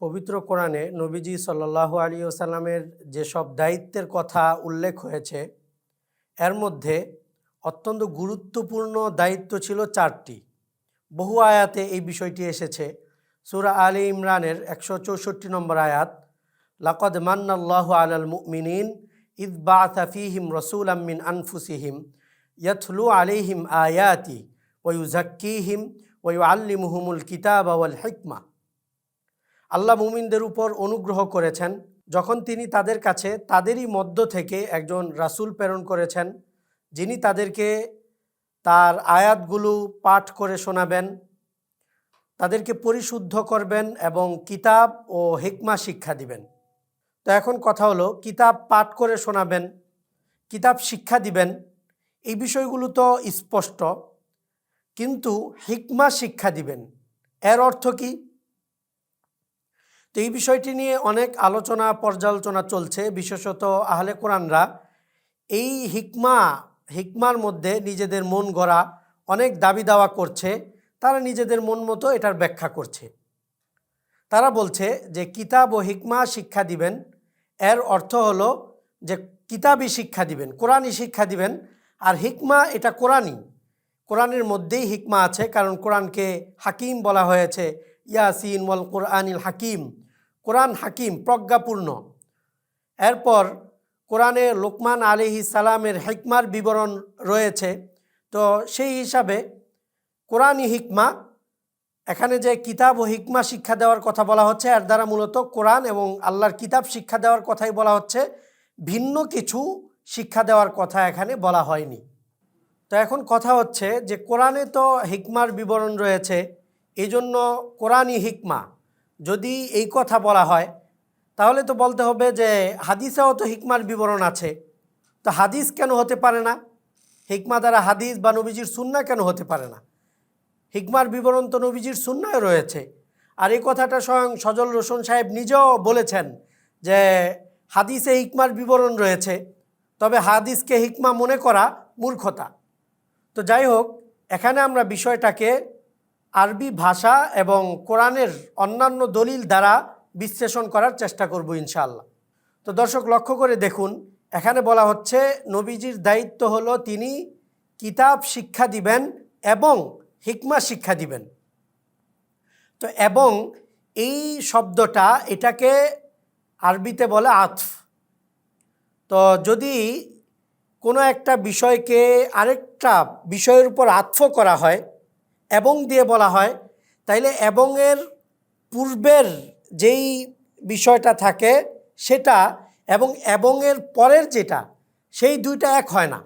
পবিত্র কোরআনে নবীজি সাল্লাহ আলী ওসাল্লামের যেসব দায়িত্বের কথা উল্লেখ হয়েছে, এর মধ্যে অত্যন্ত গুরুত্বপূর্ণ দায়িত্ব ছিল চারটি। বহু আয়াতে এই বিষয়টি এসেছে। সুরা আলী ইমরানের একশো চৌষট্টি নম্বর আয়াত, লাকদ মান্নাল্লাহ আলাল মুমিনিন ইদ বাআথা ফীহিম রাসূলাম মিন আনফুসিহিম ইয়াতলু আলিহিম আয়াতি ওয়া ইউযাক্কিহিম ওয়া ইউআল্লিমুহুমুল কিতাব ওয়াল হিকমা। আল্লাহ মুমিনদের উপর অনুগ্রহ করেছেন। যখন তিনি তাদের কাছে তাদেরই মধ্য থেকে একজন রাসূল প্রেরণ করেছেন, যিনি তাদেরকে তার আয়াতগুলো পাঠ করে শোনাবেন, তাদেরকে পরিশুদ্ধ করবেন এবং কিতাব ও হিকমা শিক্ষা দিবেন। তো এখন কথা হলো, কিতাব পাঠ করে শোনাবেন, কিতাব শিক্ষা দিবেন, এই বিষয়গুলো তো স্পষ্ট, কিন্তু হিকমা শিক্ষা দিবেন। এর অর্থ কি? তো এই বিষয়টি নিয়ে অনেক আলোচনা, পর্যালোচনা চলছে, বিশেষত আহলে কোরআনরা। এই হিকমা, হিকমার মধ্যে নিজেদের মন গড়া অনেক দাবি দাওয়া করছে। তারা নিজেদের মন মতো এটার ব্যাখ্যা করছে। তারা বলছে যে, কিতাব ও হিকমা শিক্ষা দিবেন। এর অর্থ হলো যে, কিতাবই শিক্ষা দিবেন, কোরআনই শিক্ষা দিবেন। আর হিকমা এটা কোরআনই। কোরআনের মধ্যেই হিকমা আছে, কারণ কোরআনকে হাকিম বলা হয়েছে। ইয়াসিন ওয়াল কোরআনিল হাকিম। কোরআন হাকিম, প্রজ্ঞাপূর্ণ। এরপর কোরআনে লোকমান আলিহি সালামের হিকমার বিবরণ রয়েছে। তো সেই হিসাবে কোরআনই হিকমা। এখানে যে কিতাব ও হিকমা শিক্ষা দেওয়ার কথা বলা হচ্ছে, এর দ্বারা মূলত কোরআন এবং আল্লাহর কিতাব শিক্ষা দেওয়ার কথাই বলা হচ্ছে। ভিন্ন কিছু শিক্ষা দেওয়ার কথা এখানে বলা হয়নি। তো এখন কথা হচ্ছে যে কোরআনে তো হিকমার বিবরণ রয়েছে এই জন্য কোরআনই হিকমা। যদি এই কথা বলা হয়, তাহলে তো বলতে হবে যে হাদিসেও তো হিকমার বিবরণ আছে। তো হাদিস কেন হতে পারে না? হিকমা দ্বারা হাদিস বা নবীজির সুন্না কেন হতে পারে না? হিকমার বিবরণ তো নবীজির সুন্নায় রয়েছে। আর এই কথাটা স্বয়ং সজল রোশন সাহেব নিজেও বলেছেন যে হাদিসে হিকমার বিবরণ রয়েছে, তবে হাদিসকে হিকমা মনে করা মূর্খতা। তো যাই হোক, এখানে আমরা বিষয়টাকে আরবি ভাষা এবং কোরআনের অন্যান্য দলিল দ্বারা বিশ্লেষণ করার চেষ্টা করব ইনশাআল্লাহ। তো দর্শক, লক্ষ্য করে দেখুন, এখানে বলা হচ্ছে, নবীজির দায়িত্ব হলো তিনি কিতাব শিক্ষা দিবেন এবং হিকমা শিক্ষা দিবেন। তো এবং এই শব্দটা এটাকে আরবিতে বলে আতফ। তো যদি কোনো একটা বিষয়কে আরেকটা বিষয়ের উপর আতফ করা হয় এবং দিয়ে বলা হয়, তাইলে এবংয়ের পূর্বের যেই বিষয়টা থাকে সেটা এবং এবংয়ের পরের যেটা, সেই দুইটা এক হয় না।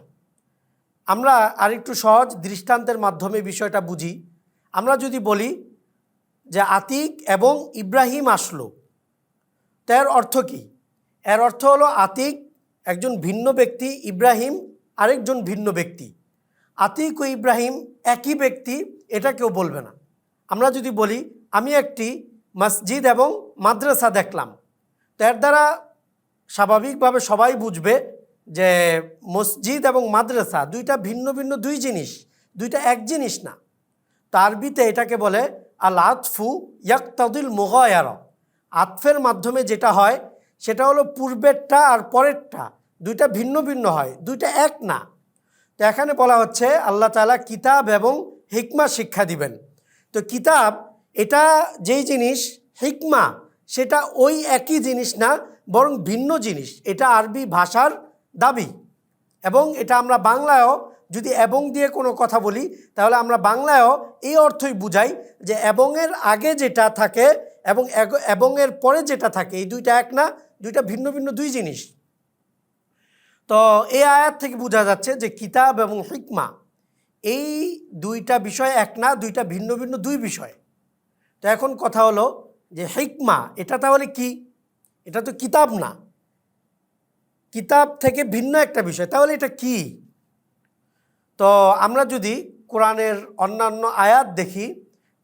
আমরা আরেকটু সহজ দৃষ্টান্তের মাধ্যমে বিষয়টা বুঝি। আমরা যদি বলি যে আতিক এবং ইব্রাহিম আসলো তার অর্থ কি? এর অর্থ হলো আতিক একজন ভিন্ন ব্যক্তি, ইব্রাহিম আরেকজন ভিন্ন ব্যক্তি। আতিক ও ইব্রাহিম একই ব্যক্তি, এটা কেউ বলবে না। আমরা যদি বলি, আমি একটি মসজিদ এবং মাদ্রাসা দেখলাম। তার দ্বারা স্বাভাবিকভাবে সবাই বুঝবে যে মসজিদ এবং মাদ্রাসা দুইটা ভিন্ন ভিন্ন দুই জিনিস, দুইটা এক জিনিস না। তারবিতে এটাকে বলে আল আতফু ইয়াক্তাদুল মোগায়ার। আতফের মাধ্যমে যেটা হয়, সেটা হলো পূর্বেরটা আর পরেরটা। দুইটা ভিন্ন ভিন্ন হয়, দুইটা এক না। তো এখানে বলা হচ্ছে আল্লাহ তালা কিতাব এবং হিকমা শিক্ষা দিবেন। তো কিতাব, এটা যেই জিনিস, হিকমা, সেটা ওই একই জিনিস না, বরং ভিন্ন জিনিস। এটা আরবি ভাষার দাবি। এবং এটা আমরা বাংলায়ও যদি এবং দিয়ে কোনো কথা বলি, তাহলে আমরা বাংলায়ও এই অর্থই বুঝাই যে এবংয়ের আগে যেটা থাকে এবং এবংয়ের পরে যেটা থাকে, এই দুইটা এক না, দুইটা ভিন্ন ভিন্ন দুই জিনিস। তো এই আয়াত থেকে বোঝা যাচ্ছে যে কিতাব এবং হিকমা, এই দুইটা বিষয় এক না, দুইটা ভিন্ন ভিন্ন দুই বিষয়। তো এখন কথা হলো যে হিকমা, এটা তাহলে কি? এটা তো কিতাব না। কিতাব থেকে ভিন্ন একটা বিষয়, তাহলে এটা কি? তো আমরা যদি কোরআনের অন্যান্য আয়াত দেখি,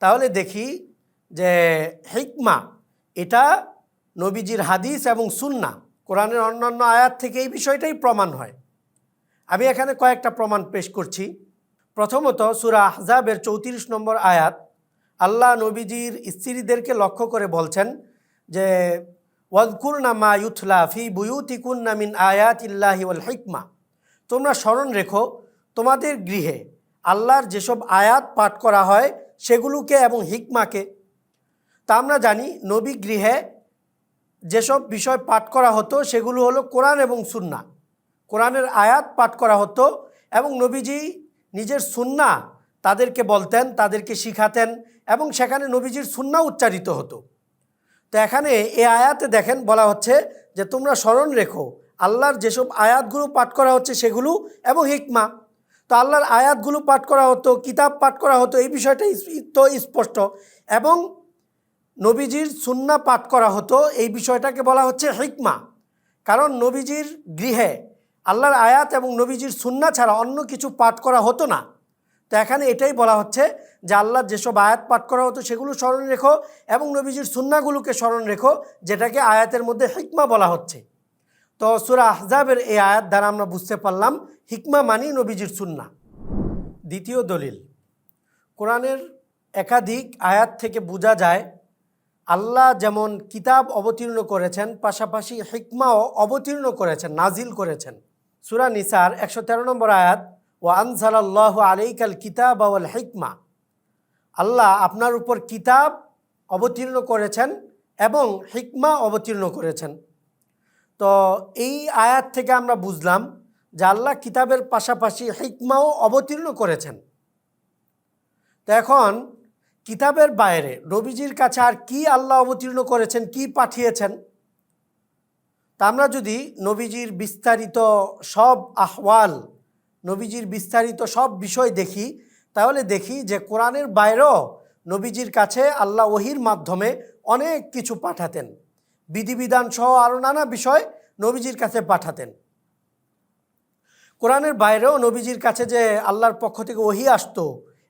তাহলে দেখি যে হিকমা, এটা নবীজির হাদিস এবং সুন্না কোরআনের অন্যান্য আয়াত থেকে এই বিষয়টাই প্রমাণ হয়। আমি এখানে কয়েকটা প্রমাণ পেশ করছি। প্রথমত সুরা আহজাবের চৌত্রিশ নম্বর আয়াত, আল্লাহ নবীজির স্ত্রীদেরকে লক্ষ্য করে বলছেন যে ওয়াদকুরনা মা ইউথলা ফি বুয়ুতিকুন্না মিন আয়াত ইল্লাহি ওয়াল হিকমা। তোমরা স্মরণ রেখো, তোমাদের গৃহে আল্লাহর যেসব আয়াত পাঠ করা হয় সেগুলোকে এবং হিকমাকে। তা আমরা জানি, নবী গৃহে যেসব বিষয় পাঠ করা হতো সেগুলো হলো কোরআন এবং সুন্না। কোরআনের আয়াত পাঠ করা হতো এবং নবীজি নিজের সুন্না তাদেরকে বলতেন, তাদেরকে শিখাতেন এবং সেখানে নবীজির সুন্না উচ্চারিত হতো। তো এখানে এ আয়াতে দেখেন বলা হচ্ছে যে, তোমরা স্মরণ রেখো, আল্লাহর যেসব আয়াতগুলো পাঠ করা হচ্ছে সেগুলো এবং হিকমা। তো আল্লাহর আয়াতগুলো পাঠ করা হতো, কিতাব পাঠ করা হতো, এই বিষয়টা তো স্পষ্ট। এবং নবীজির সুন্না পাঠ করা হতো, এই বিষয়টাকে বলা হচ্ছে হিকমা। কারণ নবীজির গৃহে আল্লাহর আয়াত এবং নবীজির সুন্না ছাড়া অন্য কিছু পাঠ করা হতো না। তো এখানে এটাই বলা হচ্ছে যে আল্লাহর যেসব আয়াত পাঠ করা হতো সেগুলো স্মরণ রেখো এবং নবীজির সুন্নাগুলোকে স্মরণ রেখো, যেটাকে আয়াতের মধ্যে হিকমা বলা হচ্ছে। তো সুরা আহজাবের এই আয়াত দ্বারা আমরা বুঝতে পারলাম হিকমা মানি নবীজির সুন্না। দ্বিতীয় দলিল, কোরআনের একাধিক আয়াত থেকে বোঝা যায় আল্লাহ যেমন কিতাব অবতীর্ণ করেছেন, পাশাপাশি হিকমাও অবতীর্ণ করেছেন, নাজিল করেছেন। সুরা নিসার একশো তেরো নম্বর আয়াত ও আনসালাল্লাহ আলাইকাল কিতাব আওয়াল হিকমা। আল্লাহ আপনার উপর কিতাব অবতীর্ণ করেছেন এবং হিকমা অবতীর্ণ করেছেন। তো এই আয়াত থেকে আমরা বুঝলাম যে আল্লাহ কিতাবের পাশাপাশি হিকমাও অবতীর্ণ করেছেন। তো এখন কিতাবের বাইরে নবীজির কাছে আর কি আল্লাহ অবতীর্ণ করেছেন, কি পাঠিয়েছেন? তা আমরা যদি নবীজির বিস্তারিত সব আহওয়াল, নবীজির বিস্তারিত সব বিষয় দেখি, তাহলে দেখি যে কোরআনের বাইরেও নবীজির কাছে আল্লাহ ওহির মাধ্যমে অনেক কিছু পাঠাতেন। বিধিবিধান সহ আরও নানা বিষয় নবীজির কাছে পাঠাতেন। কোরআনের বাইরেও নবীজির কাছে যে আল্লাহর পক্ষ থেকে ওহি আসতো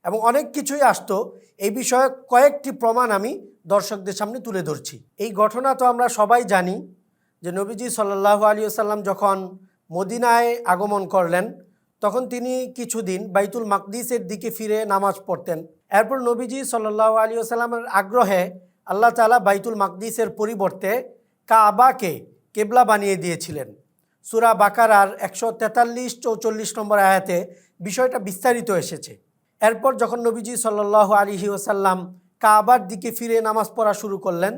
এবং অনেক কিছুই আসতো। এই বিষয়ে কয়েকটি প্রমাণ আমি দর্শকদের সামনে তুলে ধরছি। এই ঘটনা তো আমরা সবাই জানি যে নবীজি সাল্লাহ আলী সাল্লাম যখন মদিনায় আগমন করলেন, তখন তিনি কিছুদিন বাইতুল মাকদিসের দিকে ফিরে নামাজ পড়তেন। এরপর নবীজি সাল্লাহ আলী সাল্লামের আগ্রহে আল্লাহ তালা বাইতুল মাকদিসের পরিবর্তে কাবাকে কেবলা বানিয়ে দিয়েছিলেন। সুরা বাকারার একশো তেতাল্লিশ চৌচল্লিশ নম্বর আয়াতে বিষয়টা বিস্তারিত এসেছে। এরপর যখন নবীজি সাল্লাহ আলিহি ওসাল্লাম কাবার দিকে ফিরে নামাজ পড়া শুরু করলেন,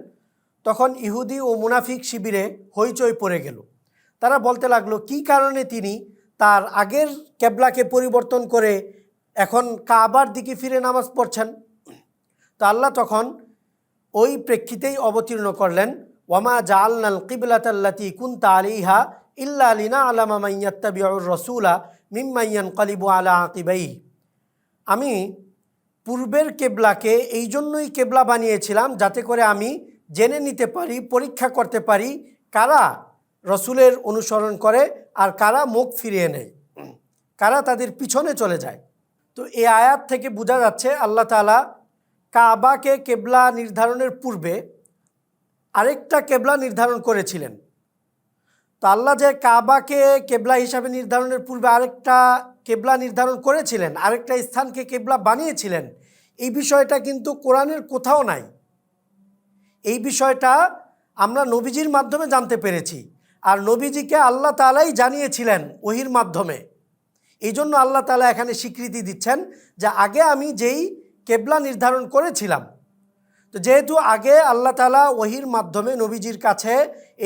তখন ইহুদি ও মুনাফিক শিবিরে হইচই পড়ে গেল। তারা বলতে লাগল, কি কারণে তিনি তার আগের কেবলাকে পরিবর্তন করে এখন কাবার দিকে ফিরে নামাজ পড়ছেন? তা আল্লাহ তখন ওই প্রেক্ষিতেই অবতীর্ণ করলেন, ওয়ামা জাআলনাল কিবলাতাল্লাতি কুনতা আলাইহা ইল্লা লিনা আলামা মাইয়াত্তাবিউর রাসূলা মিম্মাইয়ান কালিবু আলা আকিবাই আমি পূর্বের কেবলাকে এই জন্যই কেবলা বানিয়েছিলাম যাতে করে আমি জেনে নিতে পারি, পরীক্ষা করতে পারি কারা রসুলের অনুসরণ করে আর কারা মুখ ফিরিয়ে নেয়, কারা তাদের পিছনে চলে যায়। তো এই আয়াত থেকে বোঝা যাচ্ছে আল্লাহ তালা কাবাকে কেবলা নির্ধারণের পূর্বে আরেকটা কেবলা নির্ধারণ করেছিলেন। তো আল্লাহ যে কাবাকে কেবলা হিসাবে নির্ধারণের পূর্বে আরেকটা কেবলা নির্ধারণ করেছিলেন, আরেকটা স্থানকে কেবলা বানিয়েছিলেন, এই বিষয়টা কিন্তু কোরআনের কোথাও নাই। এই বিষয়টা আমরা নবীজির মাধ্যমে জানতে পেরেছি, আর নবীজিকে আল্লাহ তালাই জানিয়েছিলেন ওহির মাধ্যমে। এই জন্য আল্লাহ তালা এখানে স্বীকৃতি দিচ্ছেন যে আগে আমি যেই কেবলা নির্ধারণ করেছিলাম, তো যেহেতু আগে আল্লাহ তালা ওহির মাধ্যমে নবীজির কাছে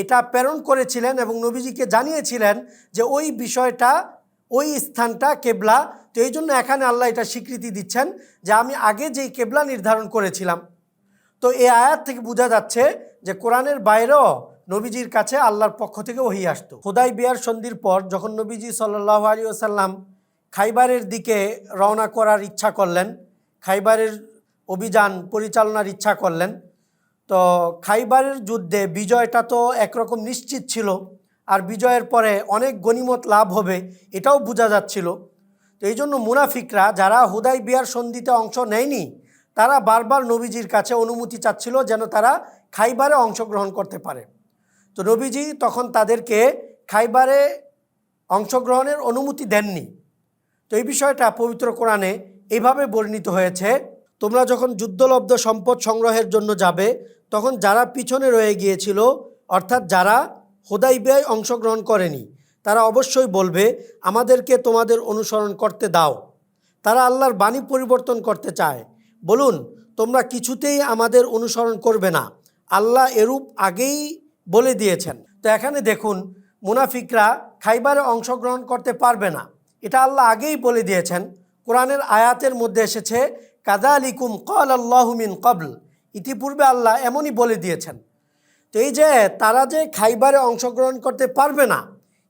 এটা প্রেরণ করেছিলেন এবং নবীজিকে জানিয়েছিলেন যে ওই বিষয়টা ওই স্থানটা কেবলা। তো এই জন্য এখানে আল্লাহ এটা স্বীকৃতি দিচ্ছেন যে আমি আগে যেই কেবলা নির্ধারণ করেছিলাম। তো এই আয়াত থেকে বোঝা যাচ্ছে যে কোরআনের বাইরেও নবীজির কাছে আল্লাহর পক্ষ থেকে ওহি আসতো। খোদাই বিয়ার সন্ধির পর যখন নবীজি সাল্লাহ আলী আসাল্লাম খাইবারের দিকে রওনা করার ইচ্ছা করলেন, খাইবারের অভিযান পরিচালনার ইচ্ছা করলেন, তো খাইবারের যুদ্ধে বিজয়টা তো একরকম নিশ্চিত ছিল। আর বিজয়ের পরে অনেক গনিমত লাভ হবে, এটাও বোঝা যাচ্ছিল। তো এই জন্য মুনাফিকরা যারা হুদাই বিয়ার সন্ধিতে অংশ নেয়নি, তারা বারবার নবীজির কাছে অনুমতি চাচ্ছিল যেন তারা খাইবারে অংশগ্রহণ করতে পারে। তো নবীজি তখন তাদেরকে খাইবারে অংশগ্রহণের অনুমতি দেননি। তো এই বিষয়টা পবিত্র কোরআনে এইভাবে বর্ণিত হয়েছে, তোমরা যখন যুদ্ধলব্ধ সম্পদ সংগ্রহের জন্য যাবে, তখন যারা পিছনে রয়ে গিয়েছিল, অর্থাৎ যারা হোদাইবিয়ায় অংশগ্রহণ করেনি। তারা অবশ্যই বলবে, আমাদেরকে তোমাদের অনুসরণ করতে দাও। তারা আল্লাহর বাণী পরিবর্তন করতে চায়। বলুন, তোমরা কিছুতেই আমাদের অনুসরণ করবে না। আল্লাহ এরূপ আগেই বলে দিয়েছেন। তো এখানে দেখুন, মুনাফিকরা খাইবারে অংশগ্রহণ করতে পারবে না। এটা আল্লাহ আগেই বলে দিয়েছেন। কোরআনের আয়াতের মধ্যে এসেছে কাদা আলিকুম কল আল্লাহমিন কবল ইতিপূর্বে আল্লাহ এমনই বলে দিয়েছেন। তো এই যে তারা যে খাইবারে অংশগ্রহণ করতে পারবে না,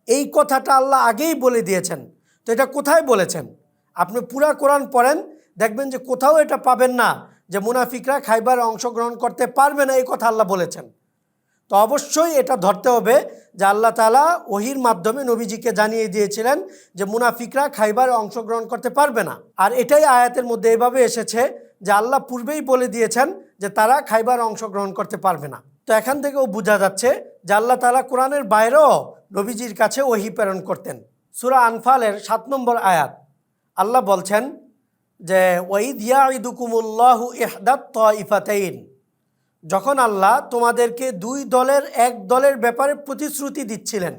এই কথাটা আল্লাহ আগেই বলে দিয়েছেন। তো এটা কোথায় বলেছেন? আপনি পুরা কোরআন পড়েন, দেখবেন যে কোথাও এটা পাবেন না যে মুনাফিকরা খাইবারে অংশগ্রহণ করতে পারবে না, এই কথা আল্লাহ বলেছেন। তো অবশ্যই এটা ধরতে হবে যে আল্লাহ তালা ওহির মাধ্যমে নবীজিকে জানিয়ে দিয়েছিলেন যে মুনাফিকরা খাইবারে অংশগ্রহণ করতে পারবে না। আর এটাই আয়াতের মধ্যে এভাবে এসেছে যে আল্লাহ পূর্বেই বলে দিয়েছেন যে তারা খাইবার অংশগ্রহণ করতে পারবে না। তো এখান থেকেও বোঝা যাচ্ছে যে আল্লাহ তালা কোরআনের বাইরেও নবীজির কাছে ওহি প্রেরণ করতেন। সুরা আনফালের সাত নম্বর আয়াত। আল্লাহ বলছেন যে, ওয়াইদ ইয়াইদুকুমুল্লাহু ইহদাত ইফাতাইন যখন আল্লাহ তোমাদেরকে দুই দলের এক দলের ব্যাপারে প্রতিশ্রুতি দিচ্ছিলেন,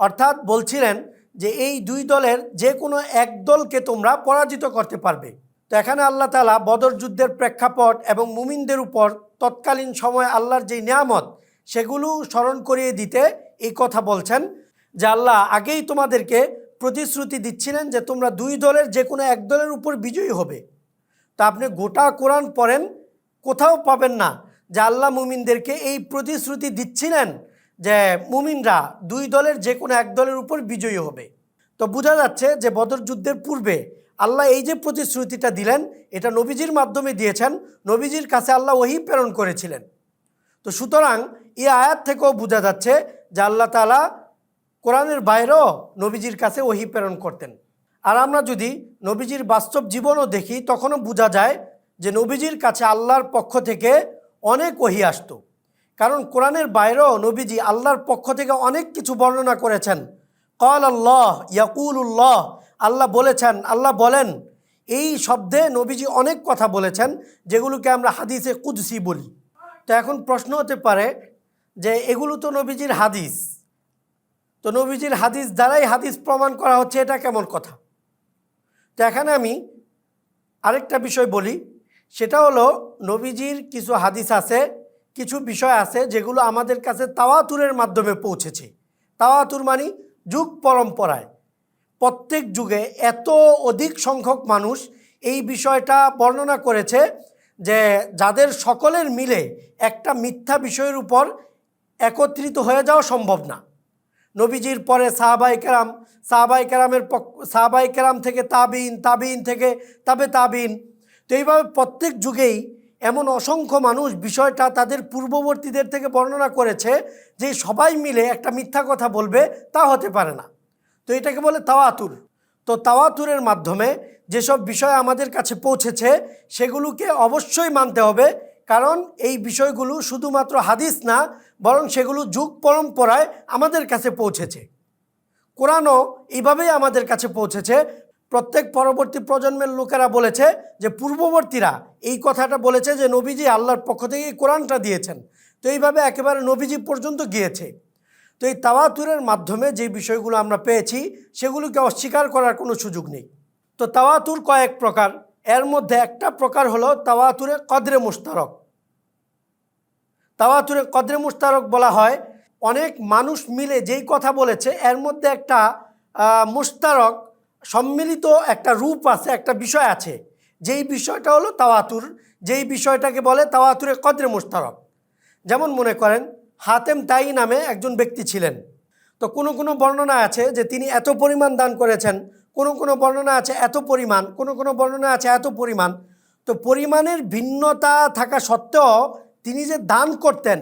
অর্থাৎ বলছিলেন যে, এই দুই দলের যে কোনো এক দলকে তোমরা পরাজিত করতে পারবে। তো এখানে আল্লাহ তালা বদর যুদ্ধের প্রেক্ষাপট এবং মুমিনদের উপর তৎকালীন সময় আল্লাহর যে নিয়ামত, সেগুলো স্মরণ করিয়ে দিতে এই কথা বলছেন যে আল্লাহ আগেই তোমাদেরকে প্রতিশ্রুতি দিচ্ছিলেন যে তোমরা দুই দলের যে কোনো এক দলের উপর বিজয়ী হবে। তা আপনি গোটা কোরআন পড়েন, কোথাও পাবেন না যে আল্লাহ মুমিনদেরকে এই প্রতিশ্রুতি দিচ্ছিলেন যে মুমিনরা দুই দলের যে কোনো এক দলের উপর বিজয়ী হবে। তো বোঝা যাচ্ছে যে বদর যুদ্ধের পূর্বে আল্লাহ এই যে প্রতিশ্রুতিটা দিলেন, এটা নবীজির মাধ্যমে দিয়েছেন, নবীজির কাছে আল্লাহ ওহি প্রেরণ করেছিলেন। তো সুতরাং এই আয়াত থেকেও বোঝা যাচ্ছে যে আল্লাহ তালা কোরআনের বাইরেও নবীজির কাছে ওহি প্রেরণ করতেন। আর আমরা যদি নবীজির বাস্তব জীবনও দেখি, তখনও বোঝা যায় যে নবীজির কাছে আল্লাহর পক্ষ থেকে অনেক ওহি আসত। কারণ কোরআনের বাইরেও নবীজি আল্লাহর পক্ষ থেকে অনেক কিছু বর্ণনা করেছেন। কল আল্লাহ, ইয়াকুলুল্লাহ আল্লাহ বলেছেন, আল্লাহ বলেন, এই শব্দে নবীজি অনেক কথা বলেছেন, যেগুলোকে আমরা হাদিসে কুদসি বলি। তো এখন প্রশ্ন হতে পারে যে, এগুলো তো নবীজির হাদিস। তো নবীজির হাদিস দ্বারাই হাদিস প্রমাণ করা হচ্ছে, এটা কেমন কথা? তো এখানে আমি আরেকটা বিষয় বলি, সেটা হলো নবীজির কিছু হাদিস আছে, কিছু বিষয় আছে, যেগুলো আমাদের কাছে তাওয়াতুরের মাধ্যমে পৌঁছেছে। তাওয়াতুর মানে যুগ পরম্পরায়। প্রত্যেক যুগে এত অধিক সংখ্যক মানুষ এই বিষয়টা বর্ণনা করেছে যে যাদের সকলের মিলে একটা মিথ্যা বিষয়ের উপর একত্রিত হয়ে যাওয়া সম্ভব না। নবীজির পরে সাহাবাই কেরাম সাহাবাই কেরামের সাহাবাই কেরাম থেকে তাবিন তাবিন থেকে তাবে তাবিন। তো এইভাবে প্রত্যেক যুগেই এমন অসংখ্য মানুষ বিষয়টা তাদের পূর্ববর্তীদের থেকে বর্ণনা করেছে যে সবাই মিলে একটা মিথ্যা কথা বলবে, তা হতে পারে না। তো এটাকে বলে তাওয়াতুর। তো তাওয়াতুরের মাধ্যমে যেসব বিষয় আমাদের কাছে পৌঁছেছে, সেগুলোকে অবশ্যই মানতে হবে, কারণ এই বিষয়গুলো শুধুমাত্র হাদিস না, বরং সেগুলো যুগ পরম্পরায় আমাদের কাছে পৌঁছেছে। কোরআনও এইভাবেই আমাদের কাছে পৌঁছেছে। প্রত্যেক পরবর্তী প্রজন্মের লোকেরা বলেছে যে, পূর্ববর্তীরা এই কথাটা বলেছে যে, নবীজি আল্লাহর পক্ষ থেকে কোরআনটা দিয়েছেন। তো এইভাবে একেবারে নবীজি পর্যন্ত গিয়েছে। তো এই তাওয়াতুরের মাধ্যমে যে বিষয়গুলো আমরা পেয়েছি, সেগুলোকে অস্বীকার করার কোনো সুযোগ নেই। তো তাওয়াতুর কয়েক প্রকার। এর মধ্যে একটা প্রকার হলো তাওয়াতুরে কদরে মুস্তারক তাওয়াতুরে কদরে মুস্তারক বলা হয়, অনেক মানুষ মিলে যেই কথা বলেছে, এর মধ্যে একটা মুস্তারক সম্মিলিত একটা রূপ আছে, একটা বিষয় আছে। যেই বিষয়টা হলো তাওয়াতুর, যেই বিষয়টাকে বলে তাওয়াতুরে কদরে মুস্তারক যেমন মনে করেন হাতেম তাই নামে একজন ব্যক্তি ছিলেন। তো কোনো কোনো বর্ণনা আছে যে তিনি এত পরিমাণ দান করেছেন, কোনো কোনো বর্ণনা আছে এত পরিমাণ, কোনো কোনো বর্ণনা আছে এত পরিমাণ। তো পরিমাণের ভিন্নতা থাকা সত্ত্বেও তিনি যে দান করতেন,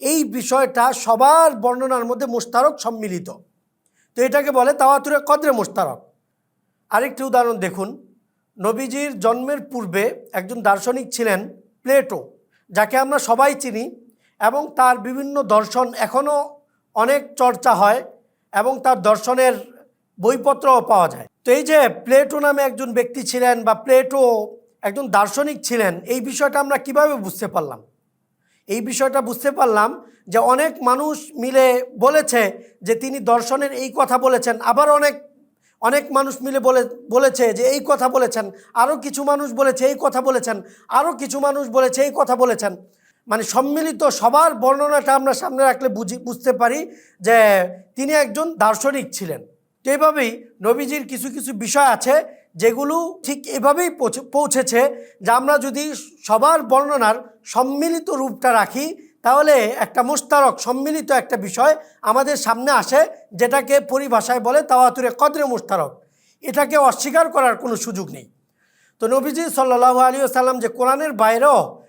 এই বিষয়টা সবার বর্ণনার মধ্যে মোস্তারক সম্মিলিত। তো এটাকে বলে তাওয়াতুরে কদরে মোস্তারক আরেকটি উদাহরণ দেখুন। নবীজির জন্মের পূর্বে একজন দার্শনিক ছিলেন প্লেটো, যাকে আমরা সবাই চিনি। এবং তার বিভিন্ন দর্শন এখনও অনেক চর্চা হয় এবং তার দর্শনের বইপত্রও পাওয়া যায়। তো এই যে প্লেটো নামে একজন ব্যক্তি ছিলেন বা প্লেটো একজন দার্শনিক ছিলেন, এই বিষয়টা আমরা কীভাবে বুঝতে পারলাম? এই বিষয়টা বুঝতে পারলাম যে অনেক মানুষ মিলে বলেছে যে তিনি দর্শনের এই কথা বলেছেন। আবার অনেক অনেক মানুষ মিলে বলে, বলেছে যে এই কথা বলেছেন। আরও কিছু মানুষ বলেছে, এই কথা বলেছেন। আরও কিছু মানুষ বলেছে, এই কথা বলেছেন। মানে সম্মিলিত সবার বর্ণনাটা আমরা সামনে রাখলে বুঝি, বুঝতে পারি যে তিনি একজন দার্শনিক ছিলেন। তো এইভাবেই নবীজির কিছু কিছু বিষয় আছে যেগুলো ঠিক এভাবেই পৌঁছে- পৌঁছেছে যে আমরা যদি সবার বর্ণনার সম্মিলিত রূপটা রাখি, তাহলে একটা মোস্তারক সম্মিলিত একটা বিষয় আমাদের সামনে আসে যেটাকে পরিভাষায় বলে তাওয়াতুরে কদরে মোস্তারক এটাকে অস্বীকার করার কোনো সুযোগ নেই। তো নবীজি সাল্লাহ আলী সাল্লাম যে কোরআনের বাইরেও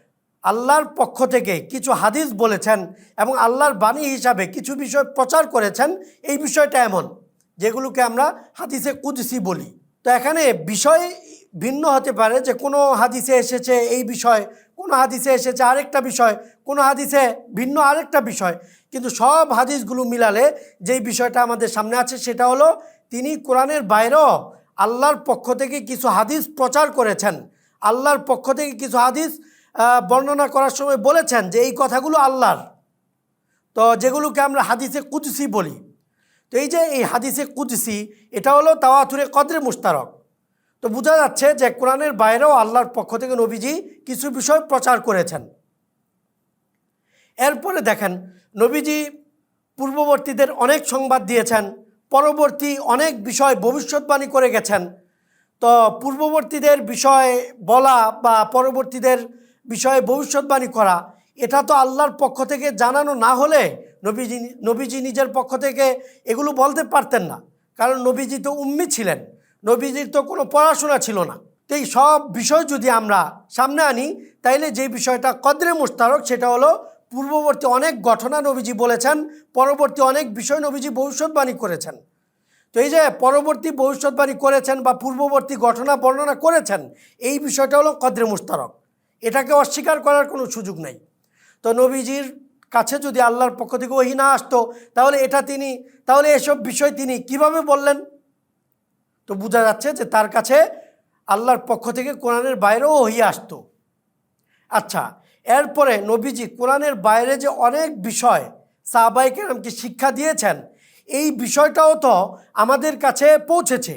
আল্লাহর পক্ষ থেকে কিছু হাদিস বলেছেন এবং আল্লাহর বাণী হিসাবে কিছু বিষয় প্রচার করেছেন, এই বিষয়টা এমন, যেগুলোকে আমরা হাদিসে কুদসি বলি। তো এখানে বিষয় ভিন্ন হতে পারে যে কোনো হাদিসে এসেছে এই বিষয়, কোনো হাদিসে এসেছে আরেকটা বিষয়, কোনো হাদিসে ভিন্ন আরেকটা বিষয়। কিন্তু সব হাদিসগুলো মিলালে যেই বিষয়টা আমাদের সামনে আছে সেটা হলো, তিনি কোরআনের বাইরেও আল্লাহর পক্ষ থেকে কিছু হাদিস প্রচার করেছেন। আল্লাহর পক্ষ থেকে কিছু হাদিস বর্ণনা করার সময় বলেছেন যে এই কথাগুলো আল্লাহর। তো যেগুলোকে আমরা হাদিসে কুদসি বলি। তো এই যে এই হাদিসে কুদসি, এটা হলো তাওয়াতুরে কদরে মুস্তারক তো বোঝা যাচ্ছে যে কোরআনের বাইরেও আল্লাহর পক্ষ থেকে নবীজি কিছু বিষয় প্রচার করেছেন। এরপরে দেখেন, নবীজি পূর্ববর্তীদের অনেক সংবাদ দিয়েছেন, পরবর্তী অনেক বিষয় ভবিষ্যৎবাণী করে গেছেন। তো পূর্ববর্তীদের বিষয় বলা বা পরবর্তীদের বিষয়ে ভবিষ্যৎবাণী করা, এটা তো আল্লাহর পক্ষ থেকে জানানো না হলে নবীজি নবীজি নিজের পক্ষ থেকে এগুলো বলতে পারতেন না। কারণ নবীজি তো উম্মি ছিলেন, নবীজির তো কোনো পড়াশোনা ছিল না। তো এই সব বিষয় যদি আমরা সামনে আনি, তাইলে যে বিষয়টা কদরে মুস্তারক সেটা হলো পূর্ববর্তী অনেক ঘটনা নবীজি বলেছেন, পরবর্তী অনেক বিষয় নবীজি ভবিষ্যৎবাণী করেছেন। তো এই যে পরবর্তী ভবিষ্যৎবাণী করেছেন বা পূর্ববর্তী ঘটনা বর্ণনা করেছেন, এই বিষয়টা হলো কদ্রে মুস্তারক এটাকে অস্বীকার করার কোনো সুযোগ নেই। তো নবীজির কাছে যদি আল্লাহর পক্ষ থেকে ওহি না আসতো, তাহলে এটা তিনি, তাহলে এসব বিষয় তিনি কীভাবে বললেন? তো বোঝা যাচ্ছে যে তার কাছে আল্লাহর পক্ষ থেকে কোরআনের বাইরেও ওহি আসতো। আচ্ছা এরপরে নবীজি কোরআনের বাইরে যে অনেক বিষয় সাহাবাইকে আমাকে শিক্ষা দিয়েছেন, এই বিষয়টাও তো আমাদের কাছে পৌঁছেছে।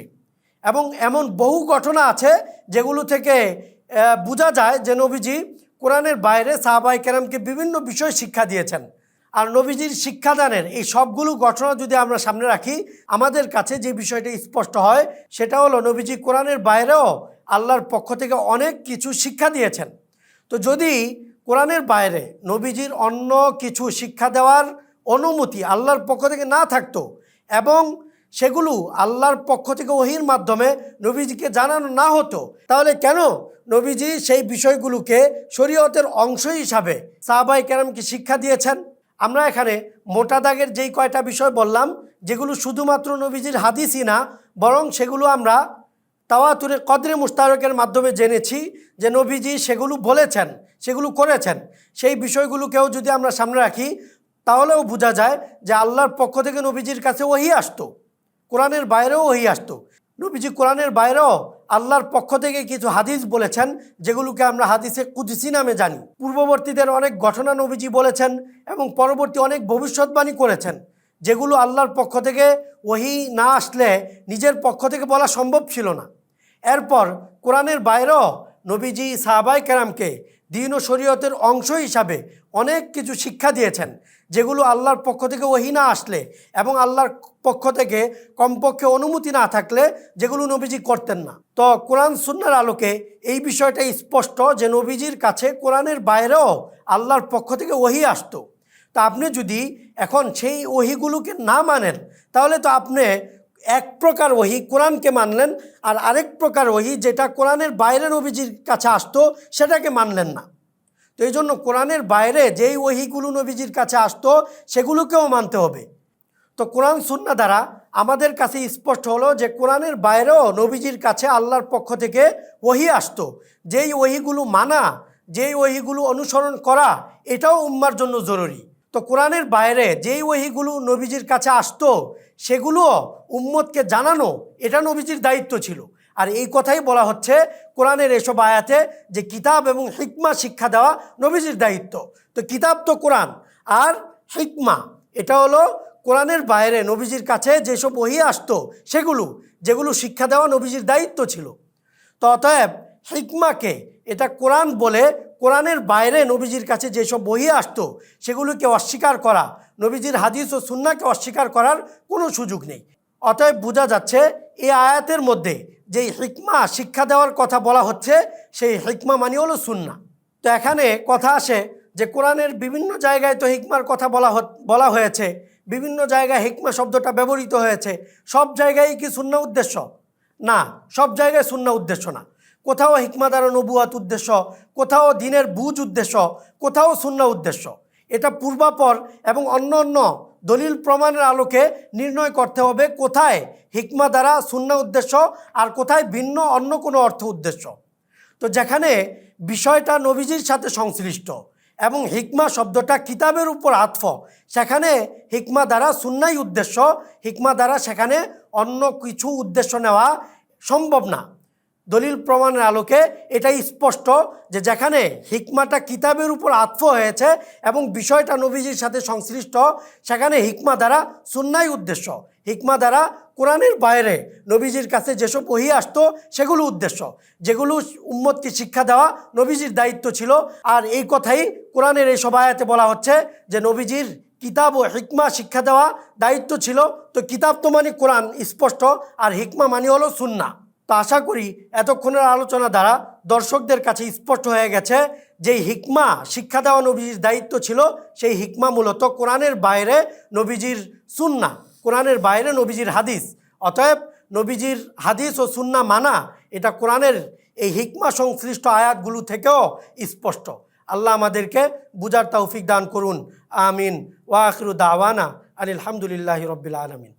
এবং এমন বহু ঘটনা আছে যেগুলো থেকে বোঝা যায় যে নবীজি কোরআনের বাইরে সাহাবাই কেরামকে বিভিন্ন বিষয় শিক্ষা দিয়েছেন। আর নবীজির শিক্ষাদানের এই সবগুলো ঘটনা যদি আমরা সামনে রাখি, আমাদের কাছে যে বিষয়টি স্পষ্ট হয়, সেটা হলো নবীজি কোরআনের বাইরেও আল্লাহর পক্ষ থেকে অনেক কিছু শিক্ষা দিয়েছেন। তো যদি কোরআনের বাইরে নবীজির অন্য কিছু শিক্ষা দেওয়ার অনুমতি আল্লাহর পক্ষ থেকে না থাকতো এবং সেগুলো আল্লাহর পক্ষ থেকে ওহির মাধ্যমে নবীজিকে জানানো না হতো। তাহলে কেন? নবীজি সেই বিষয়গুলোকে শরীয়তের অংশ হিসাবে সাহাবাই কেরামকে শিক্ষা দিয়েছেন। আমরা এখানে মোটা দাগের যেই কয়টা বিষয় বললাম, যেগুলো শুধুমাত্র নবীজির হাদিসই না, বরং সেগুলো আমরা তাওয়াতুরে কদরে মুস্তারকের মাধ্যমে জেনেছি যে নবীজি সেগুলো বলেছেন, সেগুলো করেছেন। সেই বিষয়গুলোকেও যদি আমরা সামনে রাখি, তাহলেও বোঝা যায় যে আল্লাহর পক্ষ থেকে নবীজির কাছে ওহি আসতো। কোরআনের বাইরেও ওহি আসতো। নবীজি কোরআনের বাইরেও আল্লাহর পক্ষ থেকে কিছু হাদিস বলেছেন, যেগুলোকে আমরা হাদিসে কুদিসি নামে জানি। পূর্ববর্তীদের অনেক ঘটনা নবীজি বলেছেন এবং পরবর্তী অনেক ভবিষ্যৎবাণী করেছেন, যেগুলো আল্লাহর পক্ষ থেকে ওহি না আসলে নিজের পক্ষ থেকে বলা সম্ভব ছিল না। এরপর কোরআনের বাইরেও নবীজি সাহাবাই কেরামকে দিন ও শরীয়তের অংশ হিসাবে অনেক কিছু শিক্ষা দিয়েছেন। যেগুলো আল্লাহর পক্ষ থেকে ওহি না আসলে এবং আল্লাহর পক্ষ থেকে কমপক্ষে অনুমতি না থাকলে যেগুলো নবীজি করতেন না। তো কোরআন সুন্নার আলোকে এই বিষয়টা স্পষ্ট যে নবীজির কাছে কোরআনের বাইরেও আল্লাহর পক্ষ থেকে ওহি আসতো। তা আপনি যদি এখন সেই ওহিগুলোকে না মানেন, তাহলে তো আপনি এক প্রকার ওহি কোরআনকে মানলেন আর আরেক প্রকার ওহি যেটা কোরআনের বাইরে নবীজির কাছে আসতো সেটাকে মানলেন না। তো এই জন্য কোরআনের বাইরে যেই ওহিগুলো নবীজির কাছে আসতো, সেগুলোকেও মানতে হবে। তো কোরআন সুন্না দ্বারা আমাদের কাছে স্পষ্ট হলো যে কোরআনের বাইরেও নবীজির কাছে আল্লাহর পক্ষ থেকে ওহি আসতো। যেই ওহিগুলো মানা, যেই ওহিগুলো অনুসরণ করা, এটাও উম্মার জন্য জরুরি। তো কোরআনের বাইরে যেই ওহিগুলো নবীজির কাছে আসতো, সেগুলো উম্মতকে জানানো, এটা নবীজির দায়িত্ব ছিল। আর এই কথাই বলা হচ্ছে কোরআনের এসব আয়াতে যে কিতাব এবং হিকমা শিক্ষা দেওয়া নবীজির দায়িত্ব। তো কিতাব তো কোরআন, আর হিকমা, এটা হলো কোরআনের বাইরে নবীজির কাছে যেসব ওহি আসতো সেগুলো, যেগুলো শিক্ষা দেওয়া নবীজির দায়িত্ব ছিল। তো অতএব হিকমাকে, এটা কোরআন বলে কোরআনের বাইরে নবীজির কাছে যেসব বহি আসতো সেগুলোকে অস্বীকার করা, নবীজির হাদিস ও সুন্নাকে অস্বীকার করার কোনো সুযোগ নেই। অতএব বোঝা যাচ্ছে এই আয়াতের মধ্যে যেই হিকমা, শিক্ষা দেওয়ার কথা বলা হচ্ছে, সেই হিকমা মানে হলো সুন্না তো এখানে কথা আসে যে কোরআনের বিভিন্ন জায়গায় তো হিকমার কথা বলা বলা হয়েছে, বিভিন্ন জায়গায় হিকমা শব্দটা ব্যবহৃত হয়েছে, সব জায়গায় কি শূন্য উদ্দেশ্য? না, সব জায়গায় শূন্য উদ্দেশ্য না। কোথাও হিকমা দ্বারা নবুয়াত উদ্দেশ্য, কোথাও দিনের বুঝ উদ্দেশ্য, কোথাও শূন্য উদ্দেশ্য। এটা পূর্বাপর এবং অন্য অন্য দলিল প্রমাণের আলোকে নির্ণয় করতে হবে কোথায় হিকমা দ্বারা শূন্য উদ্দেশ্য আর কোথায় ভিন্ন অন্য কোনো অর্থ উদ্দেশ্য। তো যেখানে বিষয়টা নবীজির সাথে সংশ্লিষ্ট এবং হিকমা শব্দটা কিতাবের উপর আতফ সেখানে হিকমা দ্বারা সুন্নাই উদ্দেশ্য, হিকমা দ্বারা সেখানে অন্য কিছু উদ্দেশ্য নেওয়া সম্ভব না। দলিল প্রমাণের আলোকে এটাই স্পষ্ট যে যেখানে হিকমাটা কিতাবের উপর আত্ম হয়েছে এবং বিষয়টা নবীজির সাথে সংশ্লিষ্ট, সেখানে হিকমা দ্বারা সুন্নাই উদ্দেশ্য। হিকমা দ্বারা কোরআনের বাইরে নবীজির কাছে যেসব ওহি আসতো, সেগুলো উদ্দেশ্য। যেগুলো উম্মতকে শিক্ষা দেওয়া নবীজির দায়িত্ব ছিল। আর এই কথাই কোরআনের এই সবায়াতে বলা হচ্ছে যে নবীজির কিতাব ও হিকমা শিক্ষা দেওয়া দায়িত্ব ছিল। তো কিতাব তো মানে কোরআন স্পষ্ট, আর হিকমা মানে হলো সুন্না তো আশা করি এতক্ষণের আলোচনা দ্বারা দর্শকদের কাছে স্পষ্ট হয়ে গেছে যে হিকমা, শিক্ষা দেওয়া নবীজির দায়িত্ব ছিল, সেই হিকমা মূলত কোরআনের বাইরে নবীজির সুন্না, কোরআনের বাইরে নবীজির হাদিস। অতএব নবীজির হাদিস ও সুন্না মানা, এটা কোরআনের এই হিকমা সংশ্লিষ্ট আয়াতগুলো থেকেও স্পষ্ট। আল্লাহ আমাদেরকে বুজার তৌফিক দান করুন। আমিন। ওয়াখরু দাওয়ানা আনিল হামদুলিল্লাহ রব্বিল আলমিন।